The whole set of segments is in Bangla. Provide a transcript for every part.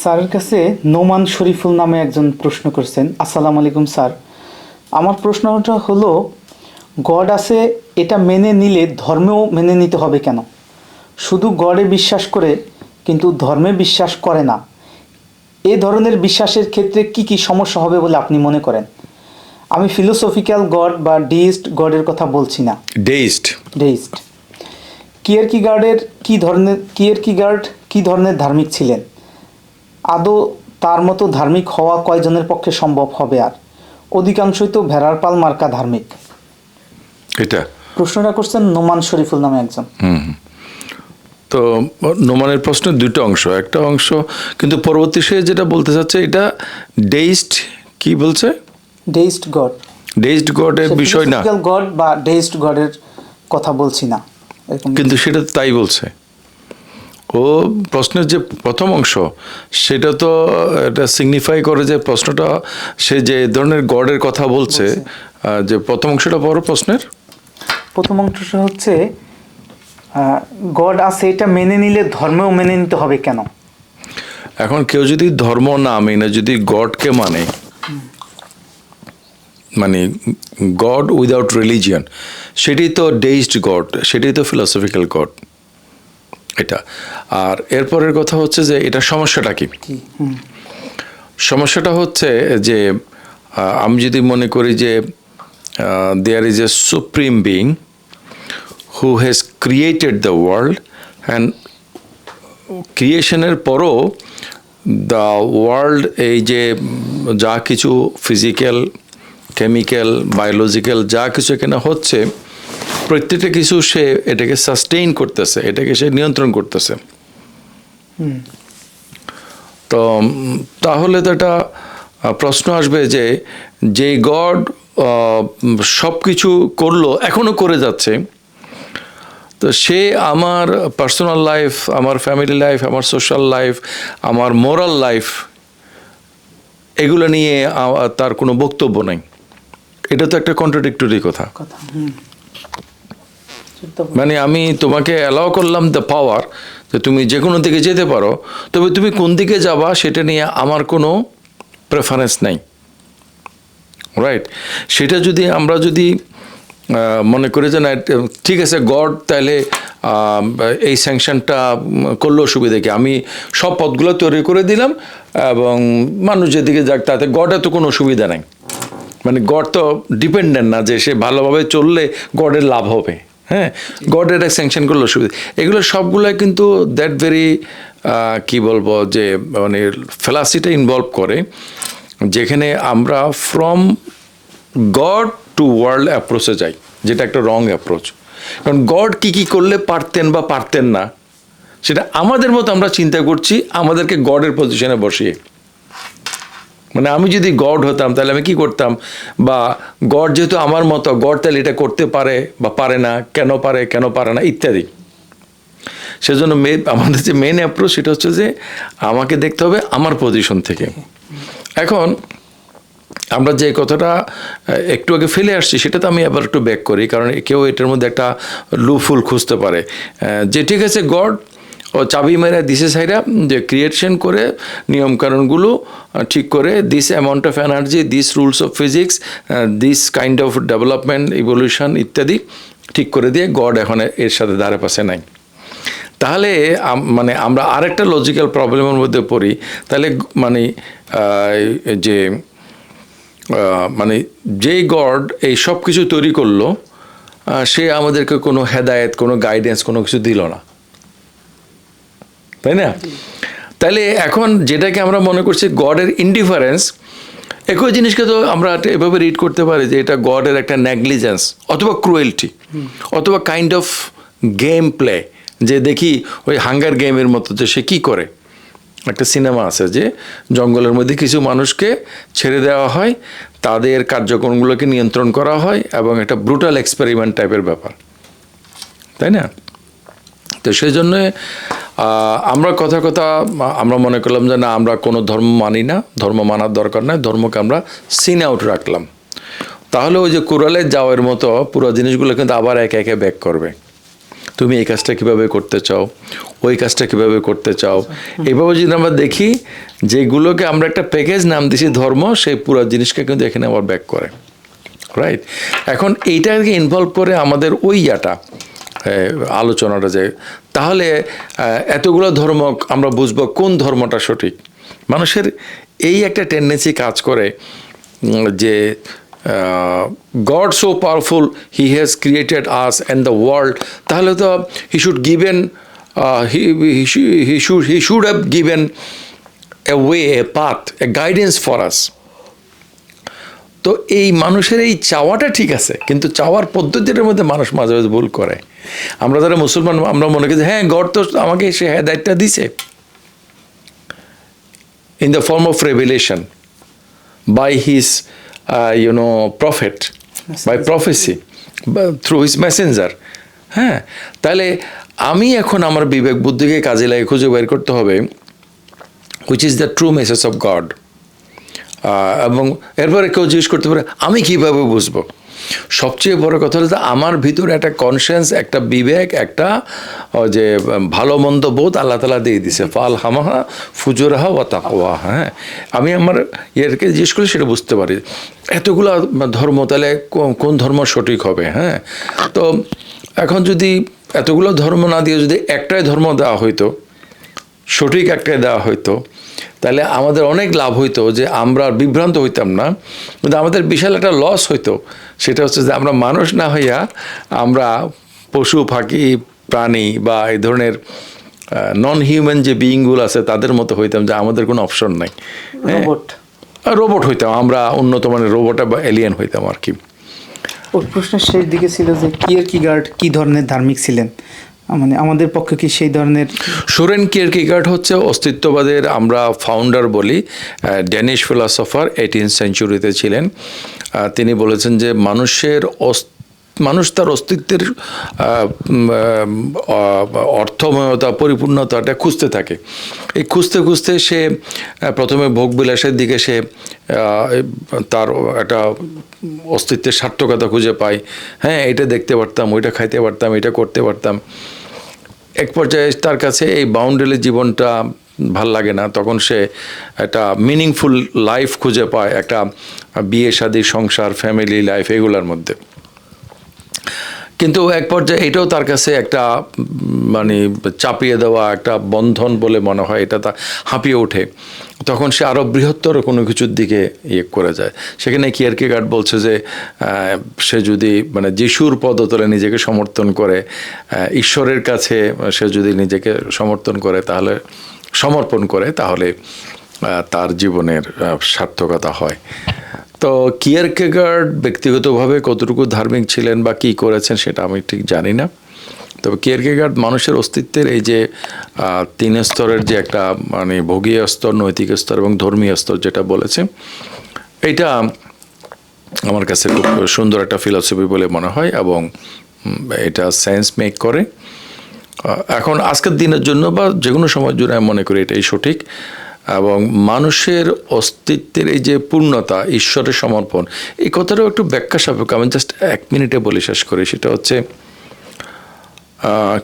স্যারের কাছে নোমান শরীফুল নামে একজন প্রশ্ন করছেন আসসালামু আলাইকুম স্যার। আমার প্রশ্নটা হলো গড আছে এটা মেনে নিলে ধর্মেও মেনে নিতে হবে কেন? শুধু গডে বিশ্বাস করে কিন্তু ধর্মে বিশ্বাস করে না। এ ধরনের বিশ্বাসের ক্ষেত্রে কি কি সমস্যা হবে বলে আপনি মনে করেন? আমি ফিলোসফিক্যাল গড বা ডিইস্ট গডের কথা বলছি না। ডেইস্ট ডেইস্ট কিয়ার কি গার্ডের কী ধরনের কিয়ার কি গার্ড কী ধরনের ধার্মিক ছিলেন? আদৌ তার মতো ধার্মিক হওয়া কয়জনের পক্ষে সম্ভব হবে আর? অধিকাংশই তো ভেড়ার পাল মার্কা ধার্মিক। এটা? প্রশ্নটা করছেন নোমান শরীফুল নামে একজন। তো নোমানের প্রশ্নের দুটো অংশ। একটা অংশ কিন্তু পরবর্তী সে যেটা বলতে চাচ্ছে এটা ডেইস্ট কি বলছে? ডেইস্ট গড ডেইস্ট গডের বিষয় না। গড বা ডেইস্ট গডের কথা বলছি না। কিন্তু সেটা তাই বলছে। ও প্রশ্নের যে প্রথম অংশ সেটা তো এটা সিগনিফাই করে যে প্রশ্নটা সে যে ধরনের গডের কথা বলছে যে প্রথম অংশটা বড় প্রশ্নের। প্রথম অংশটা হচ্ছে গড আছে এটা মেনে নিলে ধর্মেও মেনে নিতে হবে কেন? এখন কেউ যদি ধর্ম না মেনে যদি গডকে মানে মানে গড উইদাউট রিলিজিয়ান সেটাই তো ডেইসড গড সেটাই তো ফিলোসফিক্যাল গড। এটা। আর এরপরের কথা হচ্ছে যে এটা সমস্যাটা কি? সমস্যাটা হচ্ছে যে আমি যদি মনে করি যে there is a supreme being who has created the world and ক্রিয়েশনের পরও দ্য ওয়ার্ল্ড এই যে যা কিছু ফিজিক্যাল কেমিক্যাল বায়োলজিক্যাল যা কিছু এখানে হচ্ছে প্রত্যেকটা কিছু সে এটাকে সাস্টেইন করতেছে এটাকে সে নিয়ন্ত্রণ করতেছে। তো তাহলে তো একটা প্রশ্ন আসবে যে যে গড সব কিছু করল এখনও করে যাচ্ছে তো সে আমার পার্সোনাল লাইফ আমার ফ্যামিলি লাইফ আমার সোশ্যাল লাইফ আমার মোরাল লাইফ এগুলো নিয়ে তার কোনো বক্তব্য নেই। এটা তো একটা কন্ট্রাডিক্টরি কথা। কথা মানে আমি তোমাকে অ্যালাউ করলাম দ্য পাওয়ার যে তুমি যে কোনো দিকে যেতে পারো, তবে তুমি কোন দিকে যাবা সেটা নিয়ে আমার কোনো প্রেফারেন্স নাই। রাইট সেটা যদি আমরা যদি মনে করে যে না, ঠিক আছে গড তাহলে এই স্যাংশনটা করলেও সুবিধা কি? আমি সব পথগুলো তৈরি করে দিলাম এবং মানুষ যেদিকে যাক তাতে গডে তো কোনো অসুবিধা নাই। মানে গড তো ডিপেন্ডেন্ট না যে সে ভালোভাবে চললে গডের লাভ হবে। হ্যাঁ? গডের স্যাংশন করলে অসুবিধা। এগুলো সবগুলাই কিন্তু দ্যাট ভেরি কি বলব যে মানে ফেলাসিটা ইনভলভ করে, যেখানে আমরা ফ্রম গড টু ওয়ার্ল্ড অ্যাপ্রোচে যাই, যেটা একটা রং অ্যাপ্রোচ কারণ গড কী কী করলে পারতেন বা পারতেন না, সেটা আমাদের মতো আমরা চিন্তা করছি, আমাদেরকে গডের পজিশনে বসিয়ে। মানে আমি যদি গড হতাম, তাহলে আমি কি করতাম? বা গড যেহেতু আমার মতো, গড তাহলে এটা করতে পারে বা পারে না, কেন পারে কেন পারে না, ইত্যাদি। সেজন্য মে আমাদের যে মেন অ্যাপ্রোচ সেটা হচ্ছে যে আমাকে দেখতে হবে আমার পজিশন থেকে। এখন আমরা যে কথাটা একটু আগে ফেলে আসছি, সেটা তো আমি আবার একটু ব্যাক করি, কারণ কেউ এটার মধ্যে একটা লুফুল খুঁজতে পারে। যে ঠিক আছে, গড ও চাবি মেরা দিছে সাইরা যে ক্রিয়েশন করে নিয়মকানুনগুলো ঠিক করে this amount of energy this rules of physics this kind of development evolution ইত্যাদি ঠিক করে দিয়ে গড এখন এর সাথে ধারে পাশে নাই। তাহলে মানে আমরা আরেকটা লজিক্যাল প্রবলেমের মধ্যে পড়ি। তাহলে মানে যে মানে যেই গড এই সব কিছু তৈরি করল সে আমাদেরকে কোনো হেদায়েত, কোনো গাইডেন্স কোনো কিছু দিল না। তাই না? তাহলে এখন যেটাকে আমরা মনে করছি গডের ইনডিফারেন্স একই জিনিসকে তো আমরা এভাবে রিড করতে পারি যে এটা গডের একটা নেগলিজেন্স অথবা ক্রুয়েলটি অথবা কাইন্ড অফ গেম প্লে যে দেখি ওই হাঙ্গার গেমের মতো যে সে কী করে? একটা সিনেমা আছে যে জঙ্গলের মধ্যে কিছু মানুষকে ছেড়ে দেওয়া হয়, তাদের কার্যক্রমগুলোকে নিয়ন্ত্রণ করা হয় এবং একটা ব্রুটাল এক্সপেরিমেন্ট টাইপের ব্যাপার। তাই না? তো সেই জন্যে আমরা কথা কথা, আমরা মনে করলাম যে না, আমরা কোনো ধর্ম মানি না, ধর্ম মানার দরকার নাই, ধর্মকে আমরা সিন আউট রাখলাম। তাহলে ওই যে কুড়ালের যাওয়ার মতো পুরো জিনিসগুলো কিন্তু আবার একে একে ব্যাক করবে। তুমি এই কাজটা কীভাবে করতে চাও, ওই কাজটা কীভাবে করতে চাও এইভাবে যদি আমরা দেখি, যেগুলোকে আমরা একটা প্যাকেজ নাম দিছি ধর্ম, সেই পুরো জিনিসকে কিন্তু এখানে আবার ব্যাক করে। রাইট এখন এইটাকে ইনভলভ করে আমাদের ওই ইয়াটা। আলোচনাটা যে, তাহলে এতগুলো ধর্ম আমরা বুঝব কোন ধর্মটা সঠিক? মানুষের এই একটা টেন্ডেন্সি কাজ করে যে God so powerful he has created us and the world তাহলে তো he should given he should have given a way a path a guidance for us তো এই মানুষের এই চাওয়াটা ঠিক আছে কিন্তু চাওয়ার পদ্ধতিটার মধ্যে মানুষ মাঝে মাঝে ভুল করে। আমরা যারা মুসলমান আমরা মনে করি হ্যাঁ গড তো আমাকে সে হ্যাঁ হেদায়তটা দিছে। In the form of revelation by his you know prophet by prophecy through his messenger হ্যাঁ তাহলে আমি এখন আমার বিবেক বুদ্ধিকে কাজে লাগে খুঁজে বের করতে হবে which is the true message of God এবং এরপরে কেউ জিজ্ঞেস করতে পারে, আমি কীভাবে বুঝব? সবচেয়ে বড় কথা হলো যে আমার ভিতরে একটা কনসিয়েন্স একটা বিবেক, একটা যে ভালো মন্দ বোধ আল্লাহ তালা দিয়ে দিছে। ফাল হামাহা ফুজুরাহা ও তাকওয়া হ্যাঁ। আমি আমার ইয়েরকে জিজ্ঞেস করলে সেটা বুঝতে পারি। এতগুলো ধর্ম, তাহলে কোন ধর্ম সঠিক হবে হ্যাঁ? তো এখন যদি এতগুলো ধর্ম না দিয়ে যদি একটাই ধর্ম দেওয়া হইতো, সঠিক একটাই দেওয়া হইতো তাহলে আমাদের অনেক লাভ হইতো যে আমরা বিভ্রান্ত হইতাম না কিন্তু আমাদের বিশাল একটা লস হইতো। সেটা হচ্ছে যে আমরা মানুষ না হইয়া আমরা পশু পাখি প্রাণী বা এই ধরনের নন হিউম্যান যে বিইংগুলো আছে তাদের মতো হইতাম যে আমাদের কোনো অপশন নাই। রোবট রোবট হইতাম আমরা উন্নত মানের রোবট বা এলিয়েন হইতাম আর কি। ওর প্রশ্নের শেষ দিকে ছিল যে কিয়ার কি গার্ড কি ধরনের ধার্মিক ছিলেন? মানে আমাদের পক্ষে কি সেই ধরনের সোরেন কিয়ারকিগার্ড হচ্ছে অস্তিত্ববাদের আমরা ফাউন্ডার বলি ড্যানিশ ফিলসফার এইটিন সেঞ্চুরিতে ছিলেন। তিনি বলেছেন যে মানুষের মানুষ তার অস্তিত্বের অর্থময়তা, পরিপূর্ণতাটা খুঁজতে থাকে। এই খুঁজতে খুঁজতে সে প্রথমে ভোগবিলাসের দিকে সে তার একটা অস্তিত্বের সার্থকতা খুঁজে পায়। হ্যাঁ এটা দেখতে পারতাম, ওইটা খাইতে পারতাম, এটা করতে পারতাম। এক পর্যায়ে তার কাছে এই বাউন্ডারি জীবনটা ভালো লাগে না। তখন সে একটা মিনিংফুল লাইফ খুঁজে পায়, একটা বিয়ে, শাদী, সংসার ফ্যামিলি লাইফ এগুলোর মধ্যে। কিন্তু এক পর্যায়ে এটাও তার কাছে একটা মানে চাপিয়ে দেওয়া, একটা বন্ধন বলে মনে হয়, এটা তা হাঁপিয়ে ওঠে। তখন সে আরও বৃহত্তর কোনো কিছুর দিকে ইয়ে করে যায়। সেখানে কিয়ারকে গার্ড বলছে যে সে যদি মানে যিশুর পদতলে নিজেকে সমর্থন করে ঈশ্বরের কাছে সে যদি নিজেকে সমর্থন করে, তাহলে সমর্পণ করে, তাহলে তার জীবনের সার্থকতা হয়। তো কিয়ারকেগার্ড ব্যক্তিগতভাবে কতটুকু ধার্মিক ছিলেন বা কী করেছেন সেটা আমি ঠিক জানি না। তবে কিয়ারকেগার্ড মানুষের অস্তিত্বের এই যে তিন স্তরের যে একটা মানে ভোগীয় স্তর, নৈতিক স্তর এবং ধর্মীয় স্তর যেটা বলেছে, এইটা আমার কাছে খুব সুন্দর একটা ফিলসফি বলে মনে হয় এবং এটা সেন্স মেক করে। এখন আজকের দিনের জন্য বা যে কোনো সময়ের জন্য আমি মনে করি এটাই সঠিক। এবং মানুষের অস্তিত্বের এই যে পূর্ণতা, ঈশ্বরের সমর্পণ, এই কথাটাও একটু ব্যাখ্যা সাপেক্ষ, আমি জাস্ট এক মিনিটে বলে শেষ করি। সেটা হচ্ছে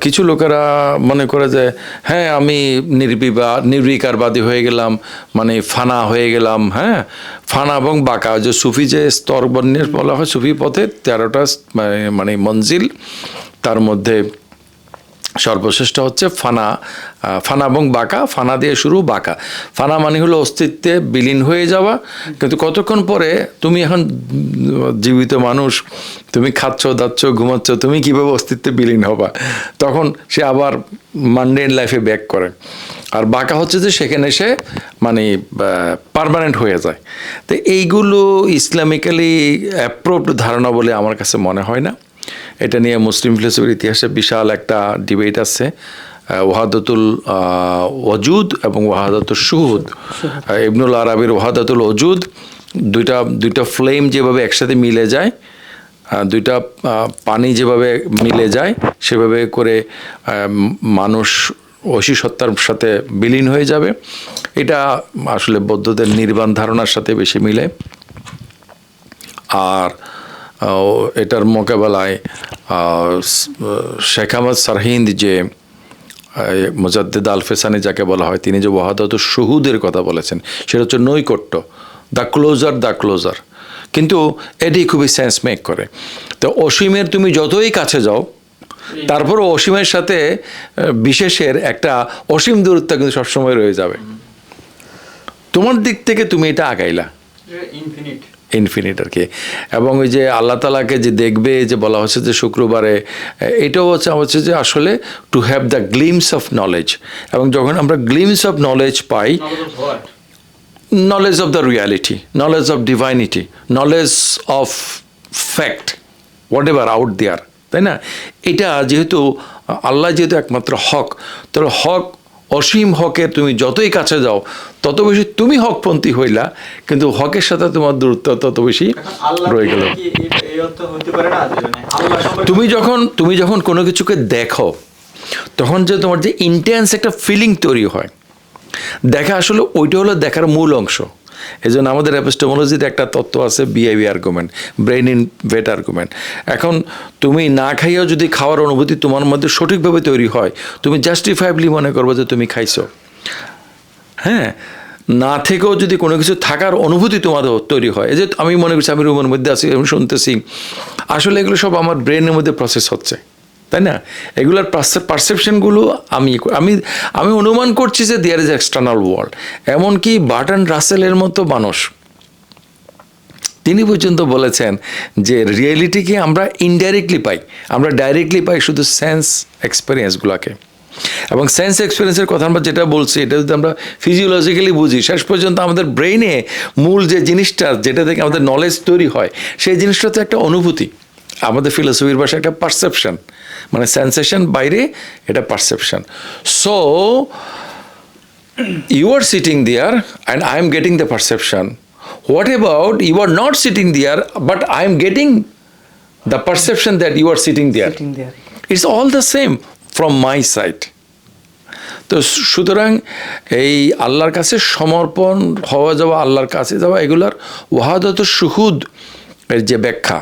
কিছু লোকেরা মনে করে যে হ্যাঁ আমি নির্বিবা, নির্বিকারবাদী হয়ে গেলাম মানে ফানা হয়ে গেলাম হ্যাঁ? ফানা এবং বাঁকা, যে সুফি যে স্তর বর্ণের বলা হয় সুফি পথে তেরোটা মানে- মানে মঞ্জিল, তার মধ্যে সর্বশ্রেষ্ঠ হচ্ছে ফানা ফানা এবং বাঁকা, ফানা দিয়ে শুরু বাঁকা। ফানা মানে হলো অস্তিত্বে বিলীন হয়ে যাওয়া। কিন্তু কতক্ষণ পরে তুমি এখন জীবিত মানুষ, তুমি খাচ্ছ, দাচ্ছ, ঘুমাচ্ছ, তুমি কীভাবে অস্তিত্বে বিলীন হবা? তখন সে আবার মান্ডেন লাইফে ব্যাক করে। আর বাঁকা হচ্ছে যে সেখানে সে মানে পারমানেন্ট হয়ে যায়। তো এইগুলো ইসলামিক্যালি অ্যাপ্রুভড ধারণা বলে আমার কাছে মনে হয় না। এটা নিয়ে মুসলিম ফিলোসফির ইতিহাসে বিশাল একটা ডিবেট আছে ওয়াহাদাতুল ওয়াজুদ এবং ওয়াহাদাতুল শুহুদ। ইবনুল আরবির ওয়াহাদাতুল ওজুদ দুইটা দুইটা ফ্লেম যেভাবে একসাথে মিলে যায় দুইটা পানি যেভাবে মিলে যায় সেভাবে করে মানুষ ঐশী সত্তার সাথে বিলীন হয়ে যাবে। এটা আসলে বৌদ্ধদের নির্বাণ ধারণার সাথে বেশি মিলে। আর এটার মোকাবেলায় শেখ আহমদ সারহিন্দ যে মুজাদ্দিদ আল ফেসানি যাকে বলা হয়, তিনি যে ওয়াহাদত শহুদের কথা বলেছেন, সেটা হচ্ছে নৈকট্য দ্য ক্লোজার দ্য ক্লোজার। কিন্তু এটি খুবই সেন্স মেক করে। তো অসীমের তুমি যতই কাছে যাও তারপরও অসীমের সাথে বিশেষের একটা অসীম দূরত্ব কিন্তু সবসময় রয়ে যাবে। তোমার দিক থেকে তুমি এটা আগাইলা। ইনফিনিট ইনফিনিট আর কি। এবং ওই যে আল্লাহ তালাকে যে দেখবে, যে বলা হচ্ছে যে শুক্রবারে, এটাও হচ্ছে হচ্ছে যে আসলে to have the glimpse of knowledge এবং যখন আমরা glimpse of knowledge pi knowledge of the reality knowledge of divinity knowledge of fact whatever out there তাই না? এটা যেহেতু আল্লাহ যেহেতু একমাত্র হক, তাহলে হক অসীম হকের তুমি যতই কাছে যাও তত বেশি তুমি হকপন্থী হইলা কিন্তু হকের সাথে তোমার দূরত্ব তত বেশি রয়ে গেল। তুমি যখন তুমি যখন কোনো কিছুকে দেখো তখন যে তোমার যে ইন্টেন্স একটা ফিলিং তৈরি হয়। দেখা আসলে ওইটা হলো দেখার মূল অংশ। এই জন্য আমাদের অ্যাপিস্টোমোলজিতে একটা তত্ত্ব আছে BIV argument brain in vat argument এখন তুমি না খাইয়াও যদি খাওয়ার অনুভূতি তোমার মধ্যে সঠিকভাবে তৈরি হয়, তুমি জাস্টিফাইবলি মনে করব যে তুমি খাইছো। হ্যাঁ না থেকেও যদি কোনো কিছু থাকার অনুভূতি তোমাদের তৈরি হয়, এই যে আমি মনে করছি, আমি রুমের মধ্যে আছি, আমি শুনতেছি। আসলে এগুলো সব আমার ব্রেনের মধ্যে প্রসেস হচ্ছে। তাই না? এগুলোর পারসেপশনগুলো আমি আমি আমি অনুমান করছি যে দেয়ার ইজ এক্সটার্নাল ওয়ার্ল্ড এমনকি বাটন রাসেলের মতো মানুষ। তিনি পর্যন্ত বলেছেন যে রিয়েলিটিকে আমরা ইনডাইরেক্টলি পাই। আমরা ডাইরেক্টলি পাই শুধু সেন্স এক্সপিরিয়েন্সগুলোকে এবং সেন্স এক্সপিরিয়েন্সের কথা আমরা যেটা বলছি, এটা যদি আমরা ফিজিওলজিক্যালি বুঝি, শেষ পর্যন্ত আমাদের ব্রেইনে মূল যে জিনিসটা, যেটা থেকে আমাদের নলেজ তৈরি হয়, সেই জিনিসটা তো একটা অনুভূতি। আমাদের ফিলোসফির ভাষায় একটা পারসেপশন মানে সেন্সেশন বাইরে এটা perception so sitting there and I am getting the perception. What about you are not sitting there, but I am getting the perception that you are sitting there? Sitting there. It's all the same from my side. তো সুতরাং এই আল্লাহর কাছে সমর্পণ হওয়া যাওয়া আল্লাহর কাছে যাওয়া এগুলার ওয়াহাদত সুহুদ এর যে ব্যাখ্যা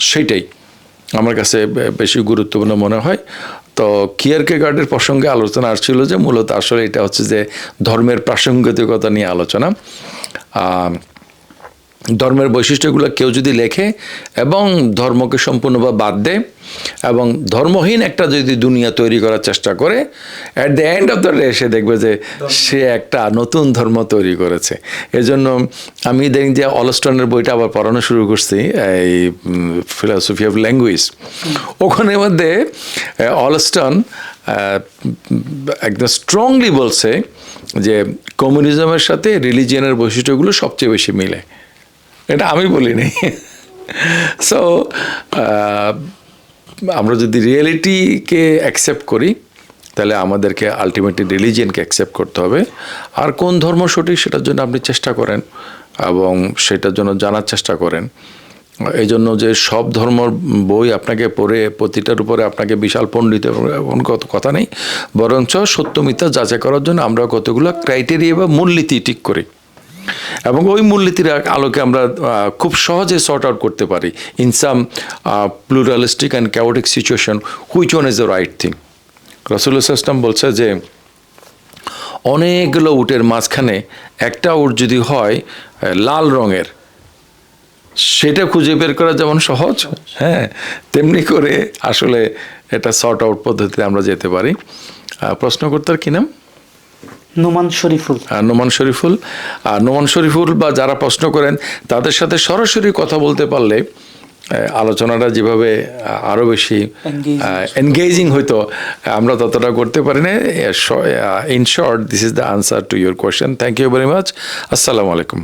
সেটাই আমার কাছে বেশি গুরুত্বপূর্ণ মনে হয়। তো কিয়ারকে গার্ডের প্রসঙ্গে আলোচনা আসছিল যে মূলত আসলে এটা হচ্ছে যে ধর্মের প্রাসঙ্গিকতা নিয়ে আলোচনা। ধর্মের বৈশিষ্ট্যগুলো কেউ যদি লেখে এবং ধর্মকে সম্পূর্ণভাবে বাদ দেয় এবং ধর্মহীন একটা যদি দুনিয়া তৈরি করার চেষ্টা করে at the end of the day সে দেখবে যে সে একটা নতুন ধর্ম তৈরি করেছে। এজন্য আমি দেখি যে অলস্টনের বইটা আবার পড়ানো শুরু করছি, এই ফিলসফি অফ ল্যাঙ্গুয়েজ ওখানের মধ্যে অলস্টন একদম স্ট্রংলি বলছে যে কমিউনিজমের সাথে রিলিজিয়ানের বৈশিষ্ট্যগুলো সবচেয়ে বেশি মিলে। এটা আমি বলিনি। সো আমরা যদি রিয়েলিটিকে অ্যাকসেপ্ট করি, তাহলে আমাদেরকে আলটিমেটলি রিলিজিয়নকে অ্যাকসেপ্ট করতে হবে। আর কোন ধর্ম সঠিক সেটার জন্য আপনি চেষ্টা করেন এবং সেটার জন্য জানার চেষ্টা করেন। এই জন্য যে সব ধর্মর বই আপনাকে পড়ে, প্রতিটার উপরে আপনাকে বিশাল পণ্ডিত এমন কথা নেই। বরঞ্চ সত্য যাচাই করার জন্য আমরা কতগুলো ক্রাইটেরিয়া বা মূলনীতি ঠিক করি। এবং ওই মূলনীতির আলোকে আমরা খুব সহজে সর্ট আউট করতে পারি in some pluralistic and chaotic situation which one is the right thing রসুল ইসলাম বলছে যে অনেকগুলো উটের মাঝখানে একটা উট যদি হয় লাল রঙের সেটা খুঁজে বের করা যেমন সহজ হ্যাঁ তেমনি করে আসলে এটা সর্ট আউট পদ্ধতিতে আমরা যেতে পারি। আহ, প্রশ্নকর্তার কি নাম? নোমান শরীফুল। নোমান শরীফুল। আর নোমান শরীফুল বা যারা প্রশ্ন করেন তাদের সাথে সরাসরি কথা বলতে পারলে আলোচনাটা যেভাবে আরও বেশি এনগেজিং হইতো আমরা ততটা করতে পারি না in short this is the answer to your question thank you very much আসসালামু আলাইকুম।